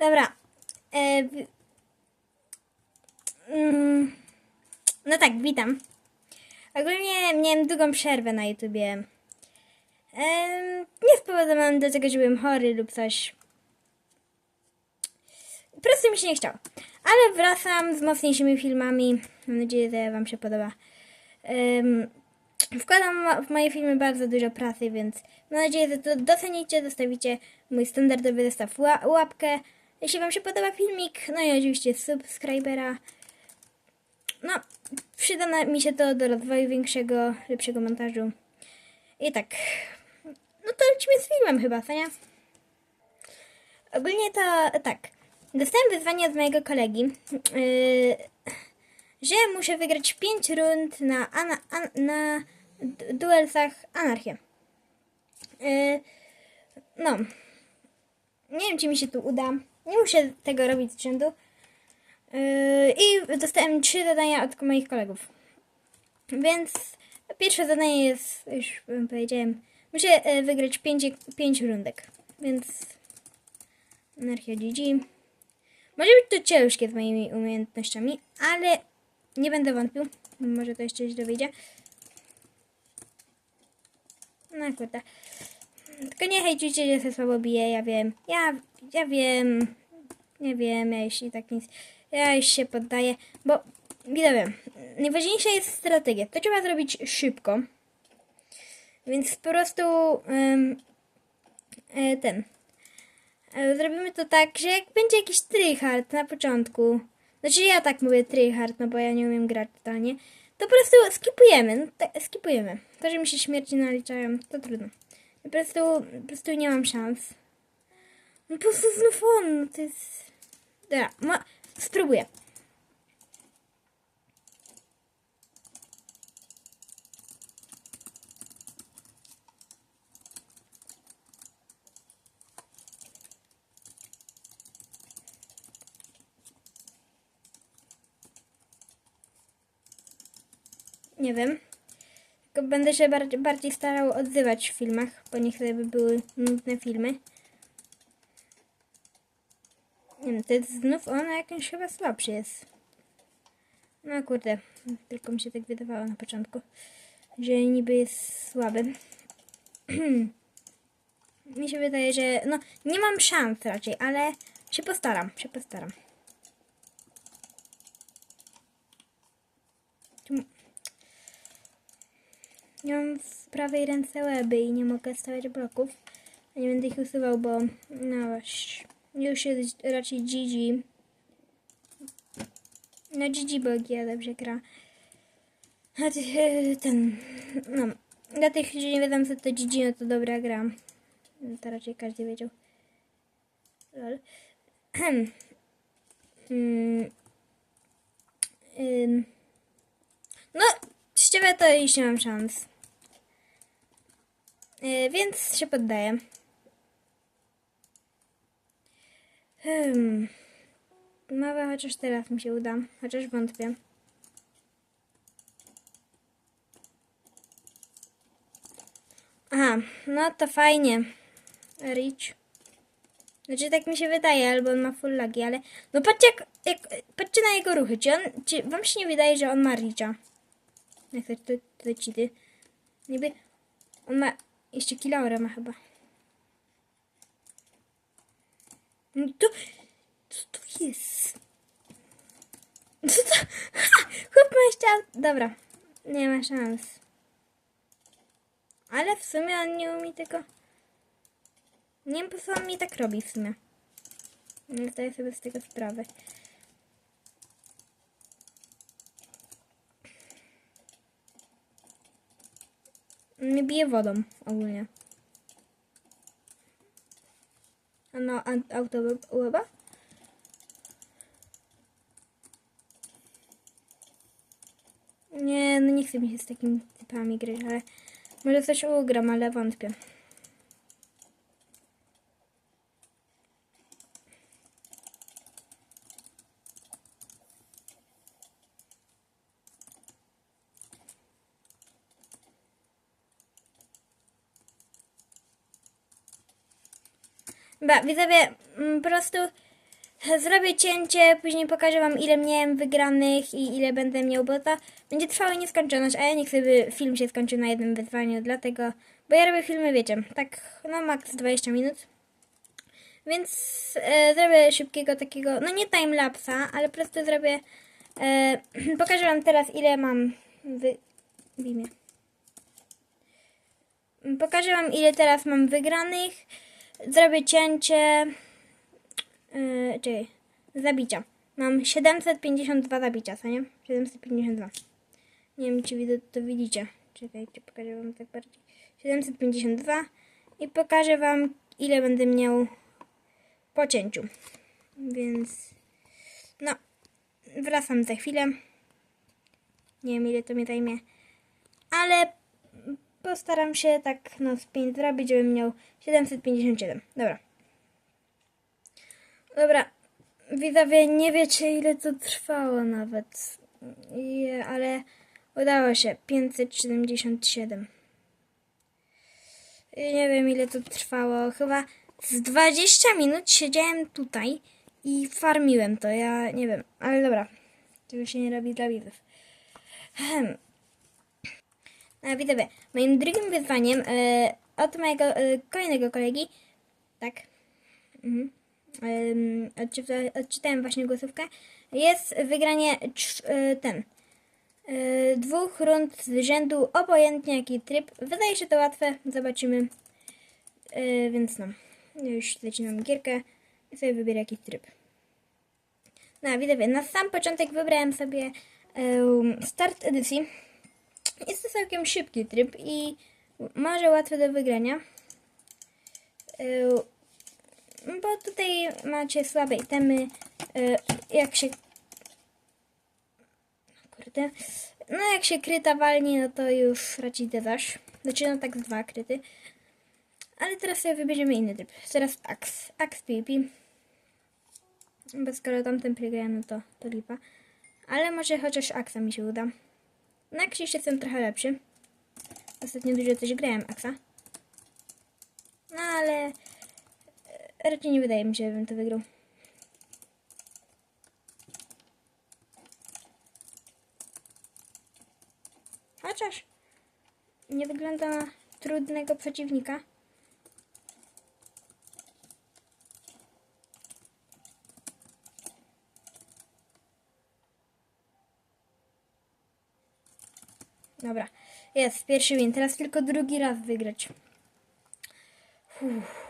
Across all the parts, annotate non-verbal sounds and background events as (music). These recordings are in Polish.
Dobra. E, w... mm, no tak, witam. Ogólnie miałem długą przerwę na YouTubie. Em, nie spowodowałem do tego, że byłem chory lub coś. Po prostu mi się nie chciało. Ale wracam z mocniejszymi filmami. Mam nadzieję, że Wam się podoba. Em, wkładam w moje filmy bardzo dużo pracy, więc mam nadzieję, że to docenicie, zostawicie mój standardowy zestaw ła- łapkę. Jeśli Wam się podoba filmik, no i oczywiście subskrybera. No, przyda mi się to do rozwoju większego, lepszego montażu. I tak, no to lecimy z filmem chyba, co nie? Ogólnie to tak. Dostałem wyzwanie od mojego kolegi, yy, że muszę wygrać 5 rund na, ana, an, na duelsach anarchię. Yy, no. Nie wiem, czy mi się tu uda. Nie muszę tego robić z rzędu. Yy, I dostałem 3 zadania od moich kolegów. Więc pierwsze zadanie jest, już powiedziałem, muszę e, wygrać 5 pięć rundek. Więc anarchia GG. Może być to ciężkie z moimi umiejętnościami, ale nie będę wątpił. Może to jeszcze źle wyjdzie. No kurde. Tylko nie hejtujcie, że się słabo bije, ja wiem. Ja, ja wiem. Nie wiem, ja już i tak nic. Ja już się poddaję, bo widzowie, najważniejsza jest strategia. To trzeba zrobić szybko. Więc po prostu e, ten. E, Zrobimy to tak, że jak będzie jakiś tryhard na początku, znaczy ja tak mówię tryhard, no bo ja nie umiem grać totalnie, to po prostu skipujemy, no, tak, skipujemy. To, że mi się śmierci naliczają, to trudno. Po prostu, po prostu nie mam szans. No po prostu znów on, no to jest... Dobra, ma... spróbuję. Nie wiem. Tylko będę się bardziej, starał odzywać w filmach, bo nie chcę, by były nudne filmy. Nie wiem, to jest znów on, a jakimś chyba słabszy jest. No kurde, tylko mi się tak wydawało na początku, że niby jest słaby. (clears throat) mi się wydaje, że no nie mam szans raczej, ale się postaram, się postaram. Nie mam w prawej ręce łeby i nie mogę stawiać bloków. Nie będę ich usuwał, bo no właśnie, już jest raczej GG. No bo ja dobrze gra. A ty, e, ten, no, dla tych, którzy nie wiedzą co to GG, no to dobra gra. No To raczej każdy wiedział. Lol. mm. Ym. No, z to już nie mam szans. Yy, więc się poddaję. Hmm. Może chociaż teraz mi się uda. Chociaż wątpię. Aha, no to fajnie. Rich. Znaczy tak mi się wydaje, albo on ma full lagi, ale... No patrzcie, jak, jak, patrzcie na jego ruchy. Czy on... Czy wam się nie wydaje, że on ma Richa? Jak to, to, to cheaty. Niby... On ma... Jeszcze kilaura ma chyba. No to... Co to jest? Co to? Ha! (laughs) Chłop ma Dobra. Nie ma szans. Ale w sumie on nie umie tego... Nie wiem, po co on mi tak robi w sumie. Nie zdaję sobie z tego sprawy. Mnie bije wodą ogólnie. A no, auto? Nie, no nie chcę mi się z takimi typami grać, ale może coś ugram, ale wątpię. Ba, widzowie, mm, po prostu Zrobię cięcie, później pokażę wam ile miałem wygranych i ile będę miał, bo to będzie trwało nieskończoność, a ja nie chcę, by film się skończył na jednym wyzwaniu, dlatego, bo ja robię filmy, wiecie, tak no max 20 minut. Więc e, zrobię szybkiego takiego, no nie timelapsa, ale po prostu zrobię, e, (clears throat) pokażę wam teraz ile mam wy... w imię. Pokażę wam ile teraz mam wygranych. Zrobię cięcie. Yy, czekaj. Zabicia. Mam 752 zabicia, co nie? 752. Nie wiem, czy widzę, to widzicie. Czekajcie, pokażę wam tak bardziej. 752 i pokażę wam ile będę miał po cięciu. Więc no, wracam za chwilę. Nie wiem ile to mi zajmie, ale postaram się tak z 5 zrobić, żebym miał 757. Dobra. Dobra. Widzowie, nie wiecie ile to trwało nawet. I, ale udało się. 577. I nie wiem ile to trwało. Chyba z 20 minut siedziałem tutaj i farmiłem to. Ja nie wiem, ale dobra. Tego się nie robi dla widzów. Ehem. A widzowie, moim drugim wyzwaniem e, od mojego e, kolejnego kolegi, tak, mhm, odczyta, odczytałem właśnie głosówkę, jest wygranie e, ten, dwóch rund z rzędu, obojętnie jaki tryb. Wydaje się to łatwe, zobaczymy. Więc no, już zaczynam gierkę i sobie wybiorę jakiś tryb. No, widzowie, na sam początek wybrałem sobie start edycji. Jest to całkiem szybki tryb i może łatwy do wygrania. Yy, Bo tutaj macie słabe itemy. Yy, Jak się... Kurde. No jak się kryta walnie, no to już raczej dedasz. Znaczy no tak dwa kryty. Ale teraz sobie wybierzemy inny tryb. Teraz Axe. Axe PvP. Bo skoro tamten przegrałem, no to, to lipa. Ale może chociaż Axa mi się uda. Na jeszcze jestem trochę lepszy. Ostatnio dużo też grałem Aksa. No ale e, raczej nie wydaje mi się, żebym to wygrał. Chociaż nie wygląda na trudnego przeciwnika. Dobra, jest pierwszy win. Teraz tylko drugi raz wygrać. Uff.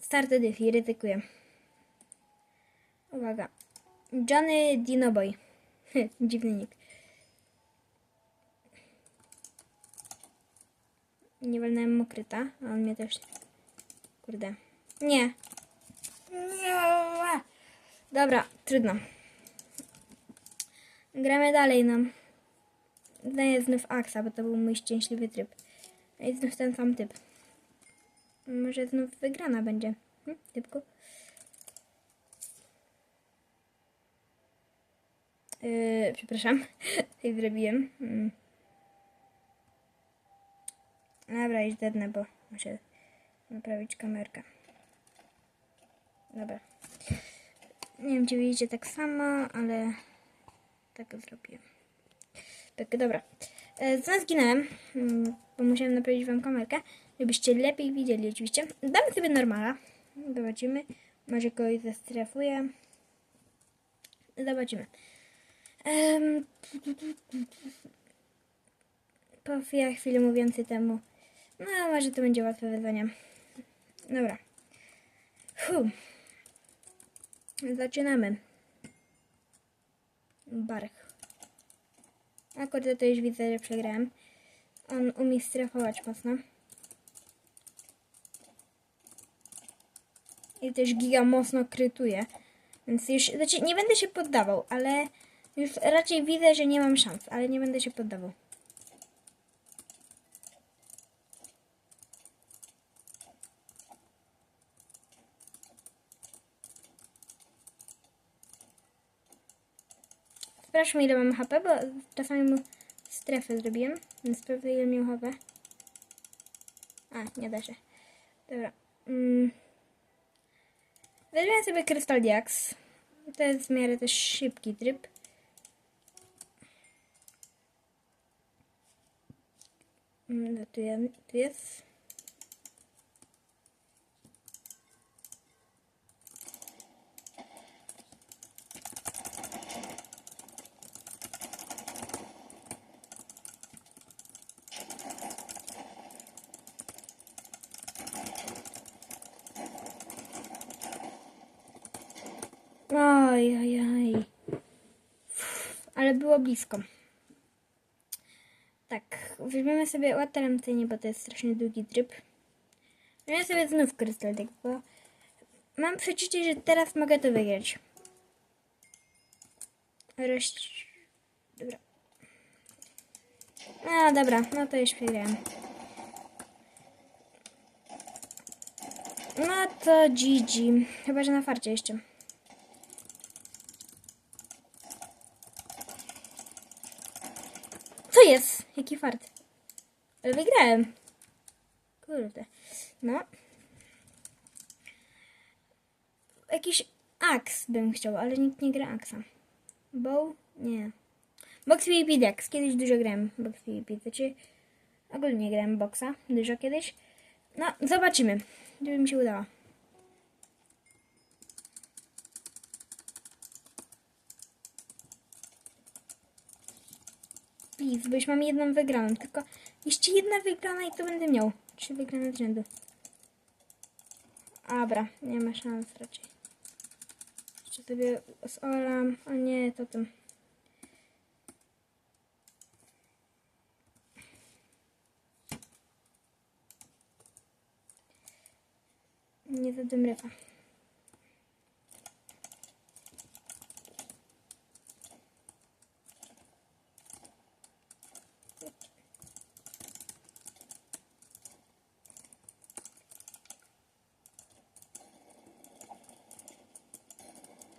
Start edycji, ryzykuję. Uwaga. Johnny Dinoboy. (laughs) Dziwny nick. Nie walnąłem mu kryta, a on mnie też... Kurde. Nie. Nie. Dobra, trudno. Gramy dalej, no. Daję znów Aksa, bo to był mój szczęśliwy tryb. No i znów ten sam typ. Może znów wygrana będzie. Hm, typku. Yy, przepraszam. (laughs) Coś zrobiłem. Mm. Dobra, już dednę, bo muszę naprawić kamerkę. Dobra. Nie wiem, czy widzicie tak samo, ale tak zrobiłem. Tak, dobra. E, Znów zginąłem, mm, bo musiałem naprawić wam kamerkę, żebyście lepiej widzieli oczywiście. Damy sobie normala. Zobaczymy. Może kogoś zastrefuje. Zobaczymy. Um, po ja chwilę mówiący temu. No, może to będzie łatwe wyzwanie. Dobra. Fuh. Zaczynamy. Barch. Akurat to już widzę, że przegrałem. On umie strefować mocno. I też giga mocno krytuje. Więc już, znaczy nie będę się poddawał, ale już raczej widzę, że nie mam szans, ale nie będę się poddawał. Sprawdźmy ile mam HP, bo czasami mu strefę zrobiłem, więc sprawdzę ile miał HP. A, nie da się. Dobra. Mm. Weźmiemy sobie Crystal Diax. To jest w miarę też szybki tryb. Mm, Tu. Tu jest. Oj, oj, oj. Ale było blisko. Tak, weźmiemy sobie Wateremtynie, bo to jest strasznie długi tryb. Weźmiemy sobie znów Crystal Deck, bo mam przeczucie, że teraz mogę to wygrać. Roś... Dobra. A, dobra, no to już przegrałem. No to GG. Chyba, że na farcie jeszcze. Jest? Jaki fart? Ale wygrałem. Kurde. No. Jakiś aks bym chciał, ale nikt nie gra aksa. Bow? Nie. Box PvP Dex. Kiedyś dużo grałem Box PvP. Znaczy, ogólnie grałem boxa. Dużo kiedyś. No, zobaczymy. Gdyby mi się udało. Please, bo już mam jedną wygraną. Tylko jeszcze jedna wygrana i to będę miał. Trzy wygrane z rzędu. Dobra, nie ma szans raczej. Jeszcze sobie zoram. O nie, to tym. Nie zadam refa.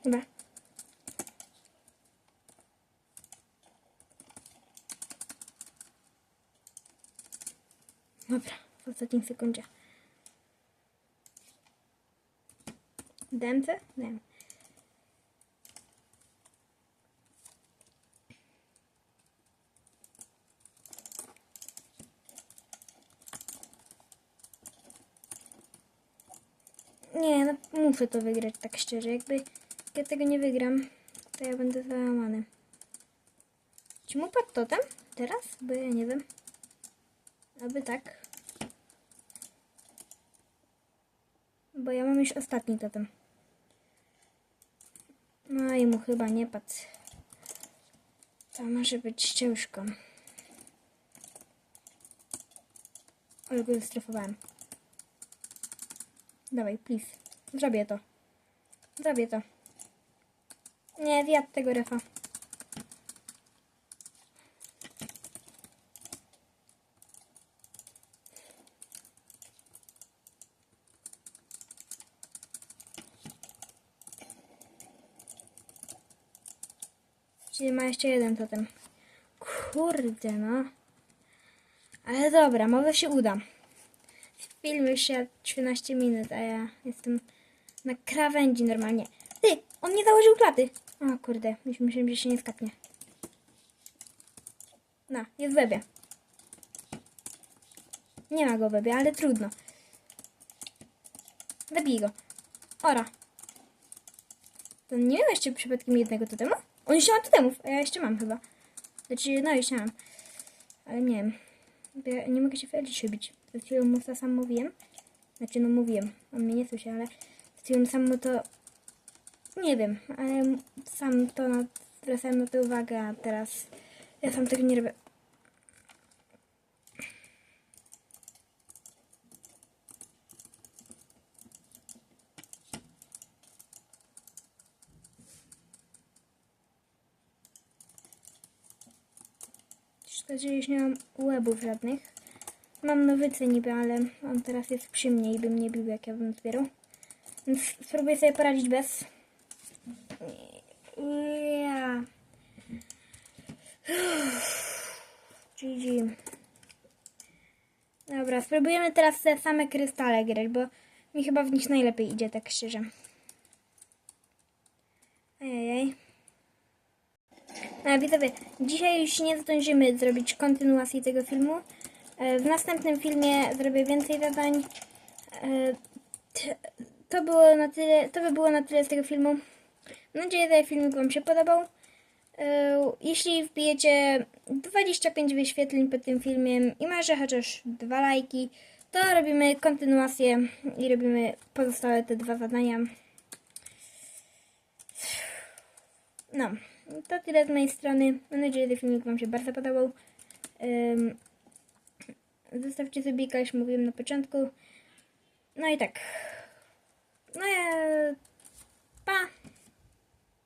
Dobra. Dobra, w ostatniej sekundzie. Dęce? Dęce. Nie, no muszę to wygrać tak szczerze. Jakby ja tego nie wygram, to ja będę załamany. Czy mu padł totem? Teraz? Bo ja nie wiem. Aby tak. Bo ja mam już ostatni totem. No i mu chyba nie padł. To może być ciężko. Ale go zestrefowałem. Dawaj, please. Zrobię to. Zrobię to. Nie, zjadł tego refa. Czyli ma jeszcze jeden totem. Kurde, no. Ale dobra, może się uda. Film już się 13 minut, a ja jestem na krawędzi normalnie. Ty, on nie założył klaty. O kurde, myślałem, że się nie skapnie. No, jest webie. Nie ma go webie, ale trudno. Zabij go. Ora. To nie miał jeszcze przypadkiem jednego totemu? On jeszcze ma totemów, a ja jeszcze mam chyba. Znaczy, no jeszcze mam. Ale nie wiem. Ja nie mogę się w Eliszu bić. Przed chwilą mu to sam mówiłem. Znaczy, no mówiłem. On mnie nie słyszy, ale przed chwilą sam mu to... Nie wiem, ale sam to na... zwracałem na to uwagę, a teraz ja sam tego nie robię. Że już nie mam łebów żadnych. Mam nowyce niby, ale on teraz jest przy mnie i by mnie bił, jak ja bym zbierał. Więc spróbuję sobie poradzić bez. Ja. GG. Dobra, spróbujemy teraz te same krystale grać, bo mi chyba w nich najlepiej idzie, tak szczerze. A widzowie, dzisiaj już nie zdążymy zrobić kontynuacji tego filmu. E, W następnym filmie zrobię więcej zadań. E, To było na tyle, to by było na tyle z tego filmu. Mam nadzieję, że filmik Wam się podobał. E, Jeśli wbijecie 25 wyświetleń pod tym filmem i może chociaż dwa lajki, to robimy kontynuację i robimy pozostałe te dwa zadania. No, to tyle z mojej strony. Mam nadzieję, że filmik Wam się bardzo podobał. Ym, zostawcie sobie jak już mówiłem na początku. No i tak. No ja... Pa!